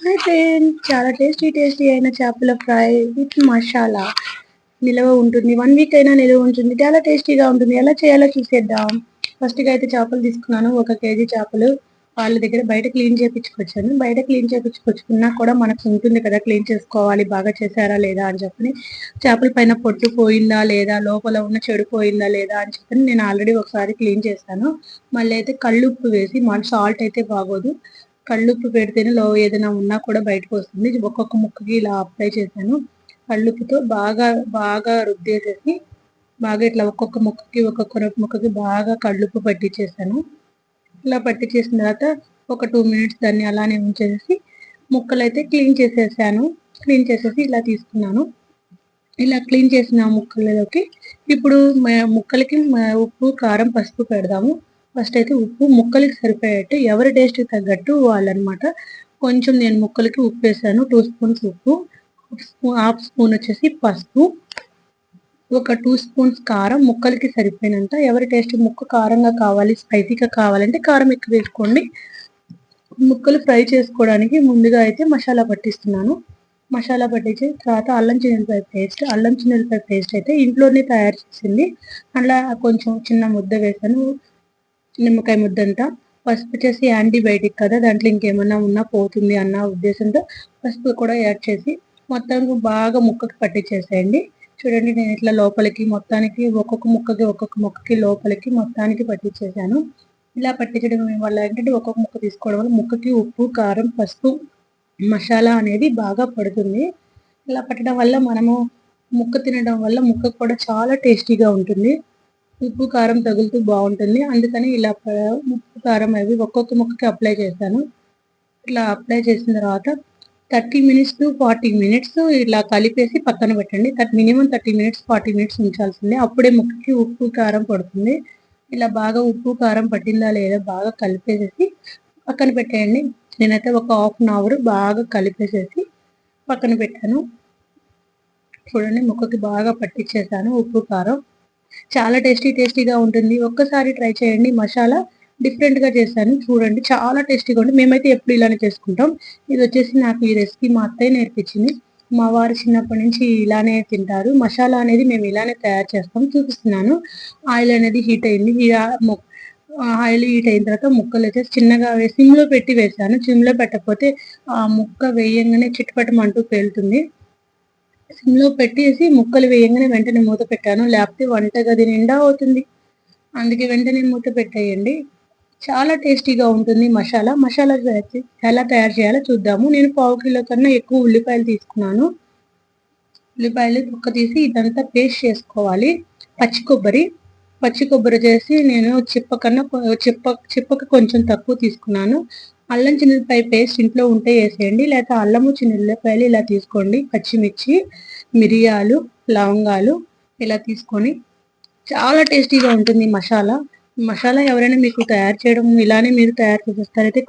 Hi friend చాలా tasty tasty అయిన చేపల ఫ్రై విత్ మసాలా. నిలవ ఉంటుంది. వన్ వీక్ అయినా నిలవ ఉంటుంది. చాలా టేస్టీగా ఉంటుంది. ఎలా చేయాలో చూసేద్దాం. ఫస్ట్గా అయితే చేపలు తీసుకున్నాను. ఒక కేజీ చేపలు వాళ్ళ దగ్గర బయట క్లీన్ చేయించుకొచ్చాను బయట క్లీన్ చేయించుకొచ్చుకున్నా కూడా మనకు ఉంటుంది కదా క్లీన్ చేసుకోవాలి బాగా చేశారా లేదా అని చెప్పని. చేపల పైన పొట్టు పోయిందా లేదా లోపల ఉన్న చెడు పోయిందా లేదా అని చెప్పని నేను ఆల్రెడీ ఒకసారి క్లీన్ చేశాను మళ్ళీ అయితే కళ్ళుప్పు వేసి మన సాల్ట్ అయితే బాగోదు. కళ్ళుప్పు పెడితేనే లో ఏదైనా ఉన్నా కూడా బయటకు వస్తుంది. ఒక్కొక్క ముక్కకి ఇలా అప్లై చేశాను. కళ్ళుప్పుతో బాగా బాగా రుద్దేసేసి బాగా ఇట్లా ఒక్కొక్క ముక్కకి ఒక్కొక్క ముక్కకి బాగా కళ్ళుప్పు పట్టించేసాను ఇలా పట్టించేసిన తర్వాత ఒక టూ మినిట్స్ దాన్ని అలానే ఉంచేసి ముక్కలు అయితే క్లీన్ చేసేసాను. క్లీన్ చేసేసి ఇలా తీసుకున్నాను. ఇలా క్లీన్ చేసిన ముక్కలలోకి ఇప్పుడు ముక్కలకి ఉప్పు కారం పసుపు పెడదాము. ఫస్ట్ అయితే ఉప్పు ముక్కలకి సరిపోయేట్టు ఎవరి టేస్ట్కి తగ్గట్టు వాళ్ళనమాట కొంచెం నేను ముక్కలకి ఉప్పు వేసాను టూ స్పూన్స్ ఉప్పు హాఫ్ స్పూన్ వచ్చేసి పసుపు ఒక టూ స్పూన్స్ కారం ముక్కలకి సరిపోయినంత. ఎవరి టేస్ట్ ముక్క కారంగా కావాలి స్పైసీగా కావాలంటే కారం ఎక్కువ వేసుకోండి. ముక్కలు ఫ్రై చేసుకోవడానికి ముందుగా అయితే మసాలా పట్టిస్తున్నాను. మసాలా పట్టించి తర్వాత అల్లం చిన్నపాయ పేస్ట్ అల్లం చిన్నపాయ పేస్ట్ అయితే ఇంట్లోనే తయారు చేసింది. అలా కొంచెం చిన్న ముద్ద వేసాను. నిమ్మకాయ ముద్దంతా. పసుపు చేసి యాంటీబయాటిక్ కదా దాంట్లో ఇంకేమన్నా ఉన్నా పోతుంది అన్న ఉద్దేశంతో పసుపు కూడా యాడ్ చేసి మొత్తానికి బాగా ముక్కకి పట్టించేసేయండి. చూడండి నేను ఇట్లా లోపలికి మొత్తానికి ఒక్కొక్క ముక్కకి ఒక్కొక్క ముక్కకి లోపలికి మొత్తానికి పట్టించేసాను. ఇలా పట్టించడం వల్ల ఏంటంటే ఒక్కొక్క ముక్క తీసుకోవడం వల్ల ముక్కకి ఉప్పు కారం పసుపు మసాలా అనేది బాగా పడుతుంది. ఇలా పట్టడం వల్ల మనము ముక్క తినడం వల్ల ముక్క కూడా చాలా టేస్టీగా ఉంటుంది. ఉప్పు కారం తగులుతూ బాగుంటుంది. అందుకని ఇలా ఉప్పు కారం అవి ఒక్కొక్క ముక్కకి అప్లై చేశాను ఇట్లా అప్లై చేసిన తర్వాత thirty minutes to forty minutes ఇలా కలిపేసి పక్కన పెట్టండి. Minimum thirty minutes forty minutes ఉంచాల్సిందే. అప్పుడే ముక్కకి ఉప్పు కారం పడుతుంది. ఇలా బాగా ఉప్పు కారం పట్టిందా లేదా బాగా కలిపేసేసి పక్కన పెట్టేయండి. నేనైతే ఒక హాఫ్ అన్ అవర్ బాగా కలిపేసేసి పక్కన పెట్టాను. చూడండి ముక్కకి బాగా పట్టించేసాను ఉప్పు కారం. చాలా టేస్టీ టేస్టీగా ఉంటుంది. ఒక్కసారి ట్రై చేయండి. మసాలా డిఫరెంట్గా చేశాను. చూడండి. చాలా టేస్టీగా ఉంటుంది మేమైతే ఎప్పుడు ఇలానే చేసుకుంటాం. ఇది వచ్చేసి నాకు ఈ రెసిపీ మా అత్తయ్య నేర్పించింది. మా వారు చిన్నప్పటి నుంచి ఇలానే తింటారు. మసాలా అనేది మేము ఇలానే తయారు చేస్తాం. చూపిస్తున్నాను. ఆయిల్ అనేది హీట్ అయింది. ఆయిల్ హీట్ అయిన తర్వాత ముక్కలు వచ్చేసి చిన్నగా సిమ్లో పెట్టి వేసాను సిమ్లో పెట్టకపోతే ఆ ముక్క వేయంగానే చిట్టుపట్టమంటూ పేలుతుంది. సిమ్లో పెట్టేసి ముక్కలు వేయంగానే వెంటనే మూత పెట్టాను. లేకపోతే వంట గది నిండా అవుతుంది. అందుకే వెంటనే మూత పెట్టేయండి. చాలా టేస్టీగా ఉంటుంది మసాలా. మసాలా ఎలా తయారు చేయాలో చూద్దాము. నేను పావు కిలో కన్నా ఎక్కువ ఉల్లిపాయలు తీసుకున్నాను. ఉల్లిపాయలు తొక్క తీసి ఇదంతా పేస్ట్ చేసుకోవాలి. పచ్చి కొబ్బరి. పచ్చి కొబ్బరి చేసి నేను చిప్ప కన్నా చిప్ప చిప్పకి కొంచెం తక్కువ తీసుకున్నాను. అల్లం చిన్నపాయ పేస్ట్ ఇంట్లో ఉంటే వేసేయండి లేకపోతే అల్లము చిన్నపాయలు ఇలా తీసుకోండి. పచ్చిమిర్చి మిరియాలు లవంగాలు ఇలా తీసుకొని చాలా టేస్టీగా ఉంటుంది మసాలా. మసాలా ఎవరైనా మీకు తయారు చేయడం ఇలానే మీరు తయారు చేసేస్తారైతే